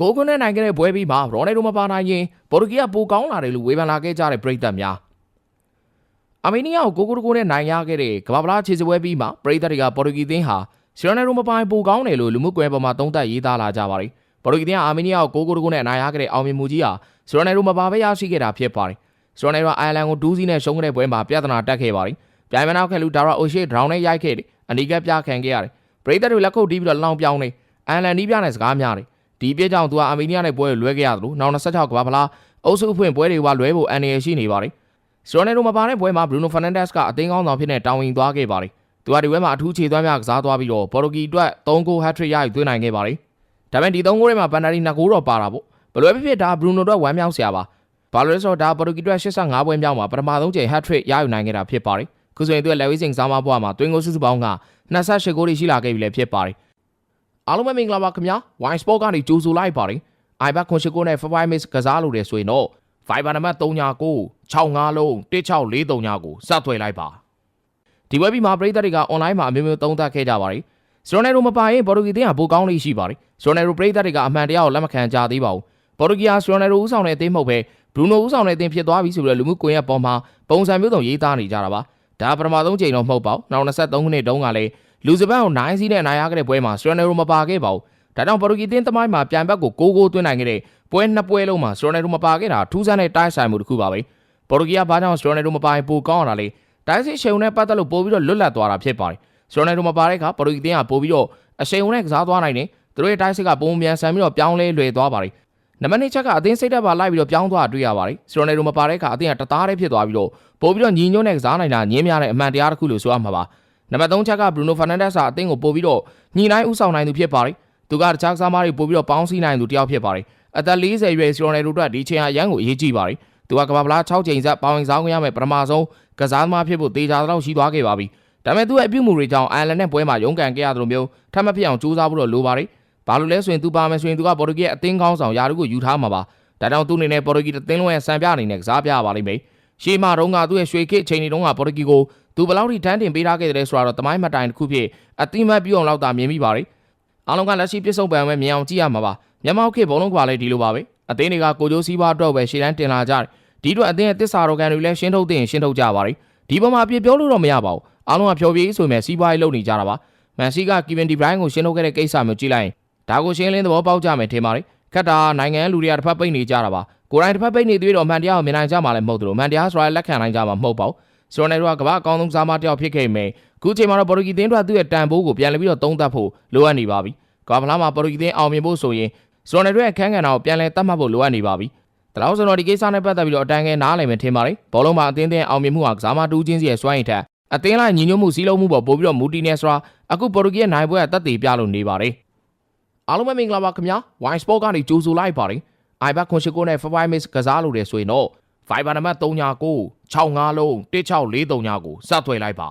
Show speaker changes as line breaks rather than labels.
ကိုကွန်းနဲ့နိုင်ခဲ့တဲ့ပွဲပြီးမှာရော်နယ်ဒိုမပါနိုင်ရင်ပေါ်တူဂီကပိုကောင်းလာတယ်လို့ဝေဖန်လာခဲ့ကြတဲ့ပရိသတ်များအာမေးနီးယားကိုကိုကိုကိုနဲ့နိုင်ရခဲ့တဲ့ကမ္ဘာပလားခြေစပွဲပြီးမှာပရိသတ်တွေကပေါ်တူဂီသင်းဟာဆီရိုနယ်ဒိုမပိုင်ပိုကောင်းတယ်လို့လူမှုကွယ်ပေါ်မှာသုံးသပ်ရေးသားလာကြပါတယ်ပေါ်တူဂီသင်းကအာမေးနီးယားကိုကိုကိုကိုနဲ့နိုင်ရခဲ့တဲ့အောင်မြင်မှုကြီးဟာဆီရိုနယ်ဒိုမပါပဲရရှိခဲ့တာဖြစ်ပါတယ်ဆီရိုနယ်ဒိုကအိုင်ယာလန်ကိုဒူးစီးနဲ့ရှုံးခဲ့တဲ့ပွဲမှာပြဿနာတက်ခဲ့ပါတယ်ပြိုင်မနောက်ခဲ့လူဒါရာအိုရှေဒရောင်းနဲ့ရိုက်ခဲ့တယ်အနီကပ်ပြခံခဲ့ရတယ်ပရိသတ်တွေလက်ခုပ်တီးပြီးတော့လောင်ပြောင်းနေအိုင်ယာလန်နီးပြနဲ့စကားများတယ် ဒီပြည့်ကြောင့်သူကအာမေးနီးယားနဲ့ပွဲကိုလွဲခဲ့ရတယ်လို့နောက်26ကမ္ဘာဖလားအုပ်စုဖွင့်ပွဲတွေကလွဲဖို့အန်ရရှိနေပါတယ်။စရိုနယ်ဒိုမပါတဲ့ပွဲမှာဘရူနိုဖာနန်ဒက်စ်ကအသင်းကောင်းဆောင်ဖြစ်နေတောင်းဝင်သွားခဲ့ပါတယ်။သူကဒီပွဲမှာအထူးခြေသွမ်းများကစားသွားပြီးတော့ပေါ်တူဂီအတွက်3ဂိုးဟက်ထရစ်ရယူသွင်းနိုင်ခဲ့ပါတယ်။ဒါပေမဲ့ဒီ3ဂိုးထဲမှာပန်နာရီ2ဂိုးတော့ပါတာပေါ့။ဘယ်လိုပဲဖြစ်ဖြစ်ဒါဘရူနိုအတွက်ဝမ်းမြောက်စရာပါ။ဘာလို့လဲဆိုတော့ဒါပေါ်တူဂီအတွက်85ပွဲမြောက်မှာပထမဆုံးချိန်ဟက်ထရစ်ရယူနိုင်ခဲ့တာဖြစ်ပါတယ်။ခုဆိုရင်သူကလက်ဝိစင်စားမဘွားမှာတွင်းဂိုးစုစုပေါင်းက28ဂိုးရှိလာခဲ့ပြီလည်းဖြစ်ပါတယ်။ အားလုံးပဲမင်္ဂလာပါခင်ဗျာ။ Wine Sport ကနေကြိုဆိုလိုက်ပါတယ်။ iBet ခွန်ရှိကိုနဲ့ Five Miss ကစားလို့တယ်ဆိုရင်တော့ Viber နံပါတ်39 65လုံး1643ကိုစသွယ်လိုက်ပါဒီဝက်ဘီမှာပရိသတ်တွေက online မှာအမျိုးမျိုးသုံးသပ်ခဲ့ကြပါတယ်စရိုနယ်ရိုမပါရင်ပေါ်တူဂီတင်းကပိုကောင်းလေးရှိပါတယ်စရိုနယ်ရိုပရိသတ်တွေကအမှန်တရားကိုလက်မခံကြသေးပါဘူးပေါ်တူဂီဟာစရိုနယ်ရိုဦးဆောင်တဲ့အသင်းမဟုတ်ပဲဘရူနိုဦးဆောင်တဲ့အသင်းဖြစ်သွားပြီဆိုပြီးတော့လူမှုကွန်ရက်ပေါ်မှာပုံစံမျိုးစုံရေးသားနေကြတာပါဒါပထမဆုံးချိန်တော့မဟုတ်ပါဘူးနောက်23ခုနှစ်တုန်းကလည်း လူစပန်ကိုနိုင်စီးနဲ့နိုင်ရခဲ့တဲ့ပွဲမှာစရိုနယ်ရိုမပါခဲ့ပါဘူးဒါကြောင့်ပေါ်တူဂီတင်းသမိုင်းမှာပြန်ဘက်ကို6ဂိုးသွင်းနိုင်ခဲ့တဲ့ပွဲနှစ်ပွဲလုံးမှာစရိုနယ်ရိုမပါခဲ့တာထူးဆန်းတဲ့တိုက်ဆိုင်မှုတစ်ခုပါပဲပေါ်တူဂီကဘာကြောင့်စရိုနယ်ရိုမပါရင်ပိုကောင်းအောင်လာလဲတိုင်းစစ်ရှုံနဲ့ပတ်သက်လို့ပို့ပြီးတော့လွတ်လပ်သွားတာဖြစ်ပါတယ်စရိုနယ်ရိုမပါတဲ့အခါပေါ်တူဂီတင်းကပို့ပြီးတော့အရှိန်ဝင်နဲ့ကစားသွားနိုင်တယ်သူတို့ရဲ့တိုက်စစ်ကပုံမြန်ဆန်ပြီးတော့ပြောင်းလဲလွယ်သွားပါတယ်နံပါတ်2ချက်ကအသင်းစိတ်ဓာတ်ပါလိုက်ပြီးတော့ပြောင်းသွားတွေ့ရပါတယ်စရိုနယ်ရိုမပါတဲ့အခါအသင်းကတသားတည်းဖြစ်သွားပြီးတော့ပို့ပြီးတော့ညီညွတ်နဲ့ကစားနိုင်တာညင်းများတဲ့အမှန်တရားတစ်ခုလို့ဆိုရမှာပါ နံပါတ်3ချက်ကဘရူနိုဖာနန်ဒက်စ်ကအသင်းကိုပို့ပြီးတော့ညီနိုင်ဥဆောင်နိုင်သူဖြစ်ပါတယ်သူကတခြားကစားသမားတွေပို့ပြီးတော့ပေါင်းစည်းနိုင်သူတယောက်ဖြစ်ပါတယ်အသက်40ရွယ်စီရိုနယ်တို့အတွက်ဒီချိန်ဟာရန်ကိုအရေးကြီးပါတယ်သူကကမ္ဘာပလား6ချိန်ဆက်ပေါင်ဝင်ဆောင်ခွင့်ရမယ်ပထမဆုံးကစားသမားဖြစ်ဖို့တေချာတော့ရှိသွားခဲ့ပါပြီဒါပေမဲ့သူ့ရဲ့အပြုတ်မှုတွေကြောင့်အိုင်ယာလန်နဲ့ပွဲမှာရုန်းကန်ခဲ့ရသလိုမျိုးထပ်မဖြစ်အောင်ကြိုးစားဖို့တော့လိုပါတယ်ဘာလို့လဲဆိုရင်သူပါမယ်ဆိုရင်သူကပေါ်တူဂီရဲ့အသင်းကောင်းဆောင်ယာရုကိုယူထားမှာပါဒါကြောင့်သူ့အနေနဲ့ပေါ်တူဂီတသင်းလုံးရဲ့စံပြအနေနဲ့ကစားပြရပါလိမ့်မယ် ရှေးမတုန်းကသူ့ရဲ့ရွှေခေတ်အချိန်တွေတုန်းကပေါ်တူဂီကိုသူဘယ်လောက်ထိတန်းတင်ပေးထားခဲ့တယ်ဆိုတော့တမိုင်းမတိုင်တစ်ခုဖြစ်အတိမတ်ပြုံလောက်သာမြင်မိပါတယ်အားလုံးကလက်ရှိပြစ်ဆုံးပံပဲမြင်အောင်ကြည့်ရမှာပါမြန်မာခေတ်ဘုံလုံးကလည်းဒီလိုပါပဲအသင်းတွေကကိုကျိုးစည်းပွားအတွက်ပဲရှေ့တန်းတင်လာကြတယ်ဒီအတွက်အသင်းရဲ့တစ္ဆာတော်ကန်တွေလည်းရှင်းထုတ်သိရင်ရှင်းထုတ်ကြပါတယ်ဒီပေါ်မှာအပြစ်ပြောလို့တော့မရပါဘူးအားလုံးကဖြောပြေးဆိုရင်စီးပွားရေးလုပ်နေကြတာပါမန်စီကကီဗင်ဒီဘရိုင်းကိုရှင်းထုတ်ခဲ့တဲ့ကိစ္စမျိုးကြည့်လိုက်ရင်ဒါကိုရှင်းလင်းသဘောပေါက်ကြမယ်ထင်ပါတယ်ခက်တာနိုင်ငံလူတွေကတစ်ဖက်ပိတ်နေကြတာပါ ကိုယ်တိုင်တစ်ဖက်ပိတ်နေသေးတော့အမှန်တရားကိုမြင်နိုင်ကြမှာလည်းမဟုတ်သလိုအမှန်တရားဆိုတာလက်ခံနိုင်ကြမှာမဟုတ်ပါဘူးဆိုတော့လည်းတော့ကမ္ဘာအကောင်းဆုံးစားမတယောက်ဖြစ်ခဲ့မယ်ခုချိန်မှာတော့ပေါ်တူဂီသင်းတို့သူ့ရဲ့တန်ဖိုးကိုပြန်လည်ပြီးတော့သုံးသပ်ဖို့လိုအပ်နေပါပြီကမ္ဘာဖလားမှာပေါ်တူဂီသင်းအောင်မြင်ဖို့ဆိုရင်ဆိုတော့လည်းရဲ့အခန်းကဏ္ဍကိုပြန်လည်သတ်မှတ်ဖို့လိုအပ်နေပါပြီဒါလို့ဆိုတော့ဒီကိစ္စနဲ့ပတ်သက်ပြီးတော့အတန်းငယ်နားလည်မယ်ထင်ပါတယ်ဘောလုံးမှာအသင်းသင်းအောင်မြင်မှုဟာကစားမတူးချင်းစီရဲ့စွမ်းရည်ထက်အသင်းလိုက်ညီညွတ်မှုစည်းလုံးမှုပေါ်ပို့ပြီးတော့မူတီနေဆိုတာအခုပေါ်တူဂီရဲ့နိုင်ပွဲကတက်တည်ပြလို့နေပါတယ်အားလုံးပဲမင်္ဂလာပါခင်ဗျာ Wine Sport ကနေကြိုဆိုလိုက်ပါတယ် iBet ခွန်ရှိကိုနဲ့ Five Miss ကစားလို့တယ်ဆိုရင်တော့ Viber နံပါတ်39 65လုံး1643ကိုစသွယ်လိုက်ပါ